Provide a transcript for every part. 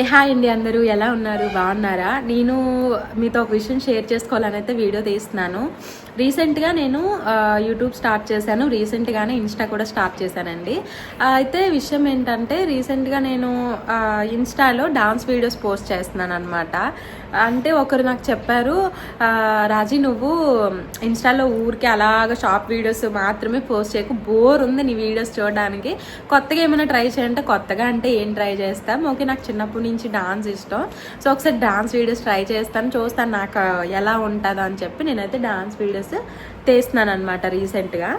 ఏ hi అండి అందరూ ఎలా ఉన్నారు? బాగున్నారా? నేను మీతో ఒక విషయం షేర్ చేసుకోవాలని అయితే వీడియో తీస్తున్నాను. రీసెంట్గా నేను యూట్యూబ్ స్టార్ట్ చేశాను. రీసెంట్గానే ఇన్స్టా కూడా స్టార్ట్ చేశానండి. అయితే విషయం ఏంటంటే రీసెంట్గా నేను ఇన్స్టాలో డాన్స్ వీడియోస్ పోస్ట్ చేస్తున్నాను అనమాట అంటే ఒకరు నాకు చెప్పారు రాజీ నువ్వు ఇన్స్టాలో ఊరికే అలాగ షాప్ వీడియోస్ మాత్రమే పోస్ట్ చేయకు. బోర్ ఉంది నీ వీడియోస్ చూడడానికి. కొత్తగా ఏమైనా ట్రై చేయంటే కొత్తగా అంటే ఏం ట్రై చేస్తాం? ఓకే నాకు చిన్నప్పటి నుంచి డాన్స్ ఇష్టం. సో ఒకసారి డాన్స్ వీడియోస్ ట్రై చేస్తాను చూస్తాను నాకు ఎలా ఉంటుందో అని చెప్పి నేనైతే డాన్స్ వీడియోస్ తీస్తున్నాను అనమాట రీసెంట్గా.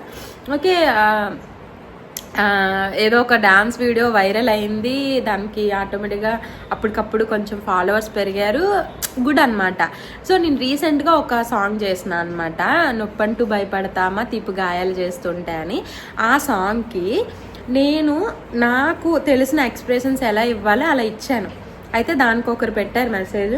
ఓకే ఏదో ఒక డాన్స్ వీడియో వైరల్ అయింది. దానికి ఆటోమేటిక్గా అప్పటికప్పుడు కొంచెం ఫాలోవర్స్ పెరిగారు. గుడ్ అనమాట సో నేను రీసెంట్గా ఒక సాంగ్ చేసిన అనమాట నొప్పంటూ భయపడతామా తీపి గాయాలు చేస్తుంటే అని. ఆ సాంగ్కి నేను నాకు తెలిసిన ఎక్స్ప్రెషన్స్ ఎలా ఇవ్వాలో అలా ఇచ్చాను. అయితే దానికి ఒకరు పెట్టారు మెసేజ్.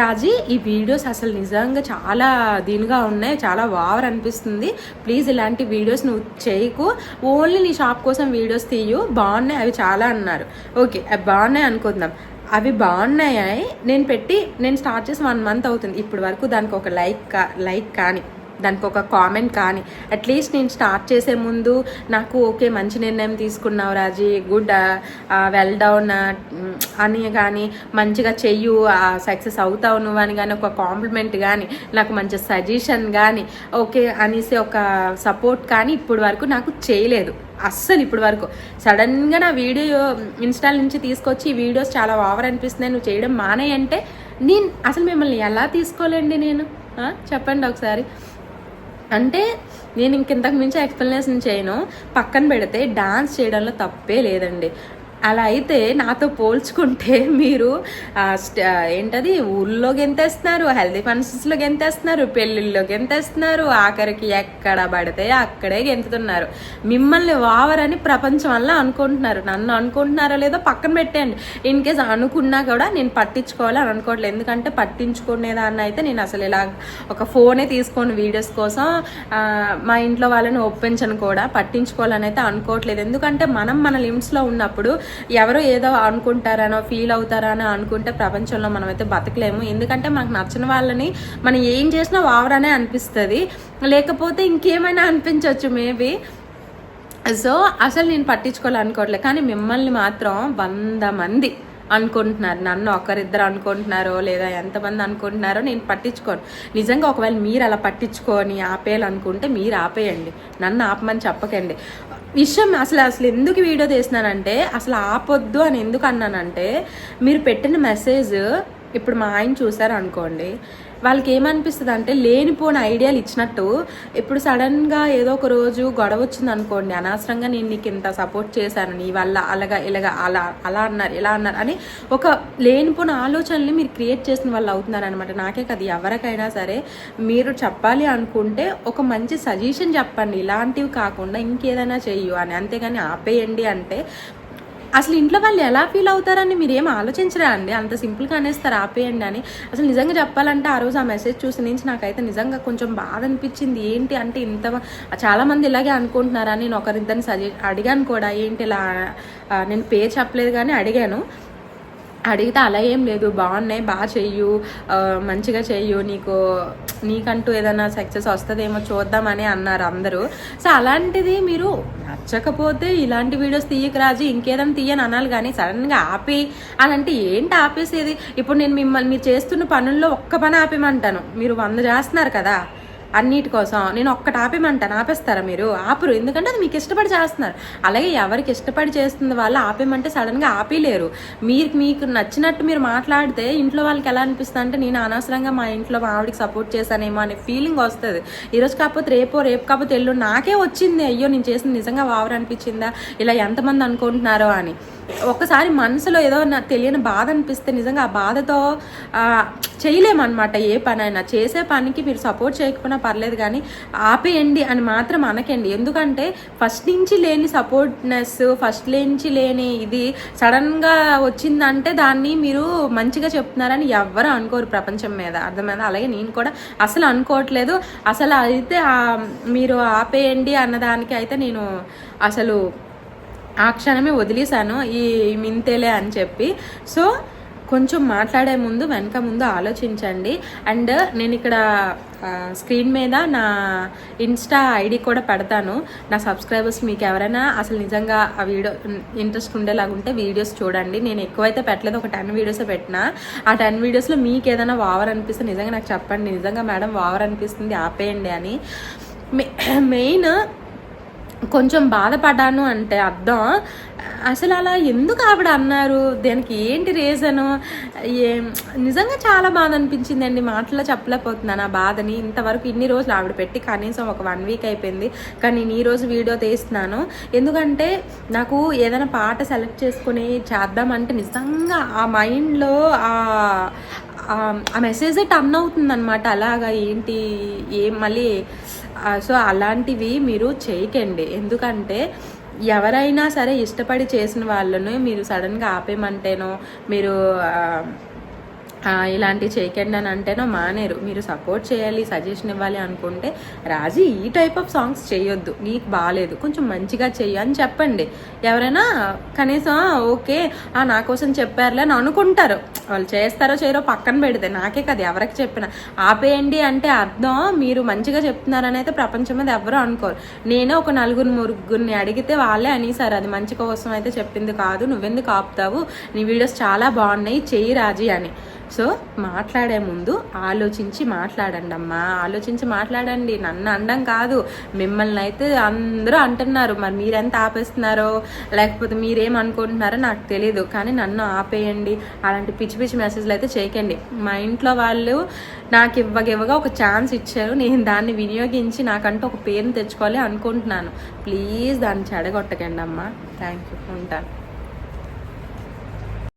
రాజీ ఈ వీడియోస్ అసలు నిజంగా చాలా దీనిగా ఉన్నాయి చాలా వావర్ అనిపిస్తుంది. ప్లీజ్ ఇలాంటి వీడియోస్ నువ్వు చేయకు. ఓన్లీ నీ షాప్ కోసం వీడియోస్ తీయు. బాగున్నాయి అవి చాలా అన్నారు. ఓకే అవి బాగున్నాయి అనుకుందాం. అవి బాగున్నాయి నేను పెట్టి నేను స్టార్ట్ చేసి వన్ మంత్ అవుతుంది. ఇప్పటి వరకు దానికి ఒక లైక్ కా లైక్ కానీ దానికి ఒక కామెంట్ కానీ అట్లీస్ట్ నేను స్టార్ట్ చేసే ముందు నాకు ఓకే మంచి నిర్ణయం తీసుకున్నావు రాజీ గుడ్ వెల్ డౌన్ అని కానీ మంచిగా చెయ్యు సక్సెస్ అవుతావు నువ్వు అని కానీ ఒక కాంప్లిమెంట్ కానీ నాకు మంచి సజెషన్ కానీ ఓకే అనేసి ఒక సపోర్ట్ కానీ ఇప్పుడు వరకు నాకు చేయలేదు. అస్సలు ఇప్పుడు వరకు. సడన్గా నా వీడియో ఇన్స్టాల్ నుంచి తీసుకొచ్చి ఈ వీడియోస్ చాలా ఓవర్ అనిపిస్తున్నాయి నువ్వు చేయడం మానే అంటే నేను అసలు మిమ్మల్ని ఎలా తీసుకోలేండి నేను? చెప్పండి ఒకసారి. అంటే నేను ఇంకింతకు మించి ఎక్స్ప్లెనేషన్ చేయను. పక్కన పెడితే డాన్స్ చేయడంలో తప్పే లేదండి. అలా అయితే నాతో పోల్చుకుంటే మీరు స్ట- ఏంటది ఊళ్ళో గెంతేస్తున్నారు హెల్దీ ఫంక్షన్స్లో గెంతేస్తున్నారు పెళ్ళిళ్ళలో గెంతేస్తున్నారు ఆఖరికి ఎక్కడ పడితే అక్కడే గెంతుతున్నారు. మిమ్మల్ని వావరని ప్రపంచం వల్ల అనుకుంటున్నారు. నన్ను అనుకుంటున్నారో లేదో పక్కన పెట్టండి ఇన్ కేస్ అనుకున్నా కూడా నేను పట్టించుకోవాలి అని అనుకోవట్లేదు. ఎందుకంటే పట్టించుకునేదాన్ని అయితే నేను అసలు ఇలా ఒక ఫోనే తీసుకొని వీడియోస్ కోసం. మా ఇంట్లో వాళ్ళని ఒప్పించను కూడా. పట్టించుకోవాలని అయితే అనుకోవట్లేదు. ఎందుకంటే మనం మన లిమిట్స్లో ఉన్నప్పుడు ఎవరో ఏదో అనుకుంటారనో ఫీల్ అవుతారనో అనుకుంటే ప్రపంచంలో మనమైతే బతకలేము. ఎందుకంటే మనకు నచ్చిన వాళ్ళని మనం ఏం చేసినా వావరనే అనిపిస్తుంది. లేకపోతే ఇంకేమైనా అనిపించవచ్చు మేబీ సో అసలు నేను పట్టించుకోవాలనుకోవట్లేదు కానీ మిమ్మల్ని మాత్రం వంద మంది అనుకుంటున్నారు. నన్ను ఒకరిద్దరు అనుకుంటున్నారో లేదా ఎంతమంది అనుకుంటున్నారో నేను పట్టించుకోను. నిజంగా ఒకవేళ మీరు అలా పట్టించుకొని ఆపేయాలనుకుంటే మీరు ఆపేయండి. నన్ను ఆపమని చెప్పకండి. విషయం అసలు అసలు ఎందుకు వీడియో తీస్తున్నానంటే అసలు ఆపొద్దు అని ఎందుకు అన్నానంటే మీరు పెట్టిన మెసేజ్ ఇప్పుడు మా ఆయన చూసారు అనుకోండి వాళ్ళకి ఏమనిపిస్తుంది అంటే లేనిపోని ఐడియాలు ఇచ్చినట్టు ఇప్పుడు సడన్గా ఏదో ఒక రోజు గొడవ వచ్చింది అనుకోండి అనవసరంగా నేను నీకు ఇంత సపోర్ట్ చేశాను నీ వల్ల అలాగా ఇలాగా అలా అలా అన్నారు ఇలా అన్నారు అని ఒక లేనిపోని ఆలోచనల్ని మీరు క్రియేట్ చేసిన వాళ్ళు అవుతున్నారు అనమాట నాకే కదా ఎవరికైనా సరే మీరు చెప్పాలి అనుకుంటే ఒక మంచి సజెషన్ చెప్పండి. ఇలాంటివి కాకుండా ఇంకేదైనా చెయ్యు అని అంతేగాని ఆపేయండి అంటే అసలు ఇంట్లో వాళ్ళు ఎలా ఫీల్ అవుతారని మీరు ఏం ఆలోచించరా అండి? అంత సింపుల్గా అనేస్తారు ఆపేయండి అని. అసలు నిజంగా చెప్పాలంటే ఆ రోజు ఆ మెసేజ్ చూసి నుంచి నాకైతే నిజంగా కొంచెం బాధ అనిపించింది. ఏంటి అంటే ఇంత చాలామంది ఇలాగే అనుకుంటున్నారని నేను ఒకరిద్దరిని సజె అడిగాను కూడా. ఏంటి ఇలా నేను పేరు చెప్పలేదు కానీ అడిగాను. అడిగితే అలా ఏం లేదు. బాగున్నాయి. బాగా చెయ్యు. మంచిగా చెయ్యు. నీకు నీకంటూ ఏదైనా సక్సెస్ వస్తుందేమో చూద్దామని అన్నారు అందరూ. సో అలాంటిది మీరు నచ్చకపోతే ఇలాంటి వీడియోస్ తీయక రాజు. ఇంకేదైనా తీయని అనాలి కానీ సడన్గా ఆపి అని అంటే ఏంటి ఆపేసేది? ఇప్పుడు నేను మిమ్మల్ని మీరు చేస్తున్న పనుల్లో ఒక్క పని ఆపేమంటాను మీరు వంద చేస్తున్నారు కదా. అన్నిటి కోసం. నేను ఒక్కటి ఆపేమంటాను ఆపేస్తారా మీరు? ఆపరు. ఎందుకంటే అది మీకు ఇష్టపడి చేస్తున్నారు. అలాగే ఎవరికి ఇష్టపడి చేస్తుంది వాళ్ళు ఆపేమంటే సడన్గా ఆపేలేరు మీరు మీకు నచ్చినట్టు మీరు మాట్లాడితే ఇంట్లో వాళ్ళకి ఎలా అనిపిస్తుంది అంటే నేను అనవసరంగా మా ఇంట్లో మా ఆవిడకి సపోర్ట్ చేశానేమో అనే ఫీలింగ్ వస్తుంది. ఈరోజు కాకపోతే రేపో రేపు కాకపోతే ఎల్లు నాకే వచ్చింది. అయ్యో నేను చేసింది నిజంగా వావర్ అనిపించిందా? ఇలా ఎంతమంది అనుకుంటున్నారో అని. ఒక్కసారి మనసులో ఏదో నాకు తెలియని బాధ అనిపిస్తే నిజంగా ఆ బాధతో చేయలేమన్నమాట. ఏ పనైనా చేసే పనికి మీరు సపోర్ట్ చేయకపోయినా పర్లేదు కానీ ఆపేయండి అని మాత్రం అనకండి. ఎందుకంటే ఫస్ట్ నుంచి లేని సపోర్ట్నెస్ ఫస్ట్ నుంచి లేని ఇది సడన్గా వచ్చిందంటే దాన్ని మీరు మంచిగా చెప్తున్నారని ఎవ్వరు అనుకోరు ప్రపంచం మీద. అర్థమైందా? అలాగే నేను కూడా అసలు అనుకోవట్లేదు. అసలు అయితే మీరు ఆపేయండి అన్నదానికి అయితే నేను అసలు ఆ క్షణమే వదిలేశాను ఈ మింతేలే అని చెప్పి. సో కొంచెం మాట్లాడే ముందు వెనక ముందు ఆలోచించండి. అండ్ నేను ఇక్కడ స్క్రీన్ మీద నా ఇన్స్టా ఐడి కూడా పెడతాను. నా సబ్స్క్రైబర్స్ మీకు ఎవరైనా అసలు నిజంగా ఆ వీడియో ఇంట్రెస్ట్ ఉండేలాగా ఉంటే వీడియోస్ చూడండి. నేను ఎక్కువైతే పెట్టలేదు ఒక టెన్ వీడియోస్ పెట్టిన. ఆ టెన్ వీడియోస్లో మీకు ఏదైనా వావర్ అనిపిస్తే నిజంగా నాకు చెప్పండి. నిజంగా మేడం వావర్ అనిపిస్తుంది ఆపేయండి అని. మెయిన్ కొంచెం బాధపడ్డాను అంటే అర్థం. అసలు అలా ఎందుకు ఆవిడ అన్నారు? దానికి ఏంటి రీజను ఏం నిజంగా చాలా బాధ అనిపించిందండి మాటల్లో చెప్పలేకపోతున్నాను ఆ బాధని. ఇంతవరకు ఇన్ని రోజులు ఆవిడ పెట్టి కనీసం ఒక వన్ వీక్ అయిపోయింది. కానీ నేను ఈ రోజు వీడియో తీస్తున్నాను. ఎందుకంటే నాకు ఏదైనా పాట సెలెక్ట్ చేసుకుని చేద్దామంటే నిజంగా ఆ మైండ్లో ఆ ఆ- మెసేజే మెసేజ్ టర్న్ అవుతుంది అనమాట అలాగా ఏంటి ఏం మళ్ళీ సో అలాంటివి మీరు చేయకండి. ఎందుకంటే ఎవరైనా సరే ఇష్టపడి చేసిన వాళ్ళను మీరు సడన్గా ఆపేయమంటేనో మీరు ఇలాంటివి చేయకండి అని అంటేనో మానేరు. మీరు సపోర్ట్ చేయాలి సజెషన్ ఇవ్వాలి అనుకుంటే రాజీ ఈ టైప్ ఆఫ్ సాంగ్స్ చేయొద్దు. నీకు బాగాలేదు కొంచెం మంచిగా చెయ్యి అని చెప్పండి. ఎవరైనా కనీసం ఓకే ఆ నా కోసం చెప్పారులే అని అనుకుంటారు. వాళ్ళు చేస్తారో చేయరో పక్కన పెడితే నాకే కదా ఎవరికి చెప్పిన. ఆపేయండి అంటే అర్థం మీరు మంచిగా చెప్తున్నారని అయితే ప్రపంచం మీద ఎవరు అనుకోరు. నేనే ఒక నలుగురు మురుగురిని అడిగితే వాళ్ళే అనేసారు అది మంచి కోసం అయితే చెప్పింది కాదు నువ్వెందుకు ఆపుతావు? నీ వీడియోస్ చాలా బాగున్నాయి చెయ్యి రాజీ అని. సో మాట్లాడే ముందు ఆలోచించి మాట్లాడండి అమ్మా ఆలోచించి మాట్లాడండి. నన్ను అనడం కాదు. మిమ్మల్ని అయితే అందరూ అంటున్నారు. మరి మీరెంత ఆపేస్తున్నారో? లేకపోతే మీరేం అనుకుంటున్నారో నాకు తెలియదు కానీ నన్ను ఆపేయండి. అలాంటి పిచ్చి పిచ్చి మెసేజ్లు అయితే చేయకండి. మా ఇంట్లో వాళ్ళు నాకు ఇవ్వగివ్వగా ఒక ఛాన్స్ ఇచ్చారు. నేను దాన్ని వినియోగించి నాకంటూ ఒక పేరుని తెచ్చుకోవాలి అనుకుంటున్నాను. ప్లీజ్ దాన్ని చెడగొట్టకండి అమ్మా థ్యాంక్ యూ ఉంటాను.